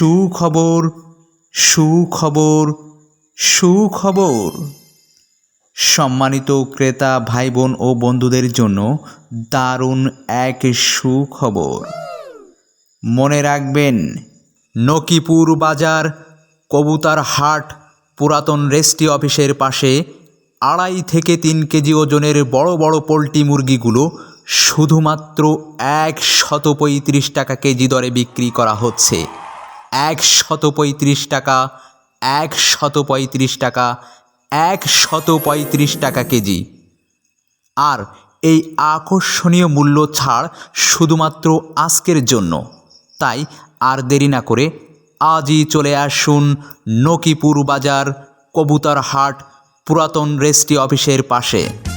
সুখবর সুখবর সুখবর। সম্মানিত ক্রেতা ভাই বোন ও বন্ধুদের জন্য দারুণ এক সুখবর। মনে রাখবেন, নকিপুর বাজার, কবুতার হাট, পুরাতন রেস্টি অফিসের পাশে আড়াই থেকে তিন কেজি ওজনের বড় বড় পোলট্রি মুরগিগুলো শুধুমাত্র এক শত পঁয়ত্রিশ টাকা কেজি দরে বিক্রি করা হচ্ছে। এক শত পঁয়ত্রিশ টাকা এক শত পঁয়ত্রিশ টাকা এক শত পঁয়ত্রিশ টাকা কেজি। আর এই আকর্ষণীয় মূল্য ছাড় শুধুমাত্র আজকের জন্য। তাই আর দেরি না করে আজই চলে আসুন নকিপুর বাজার কবুতর হাট পুরাতন রেস্টি অফিসের পাশে।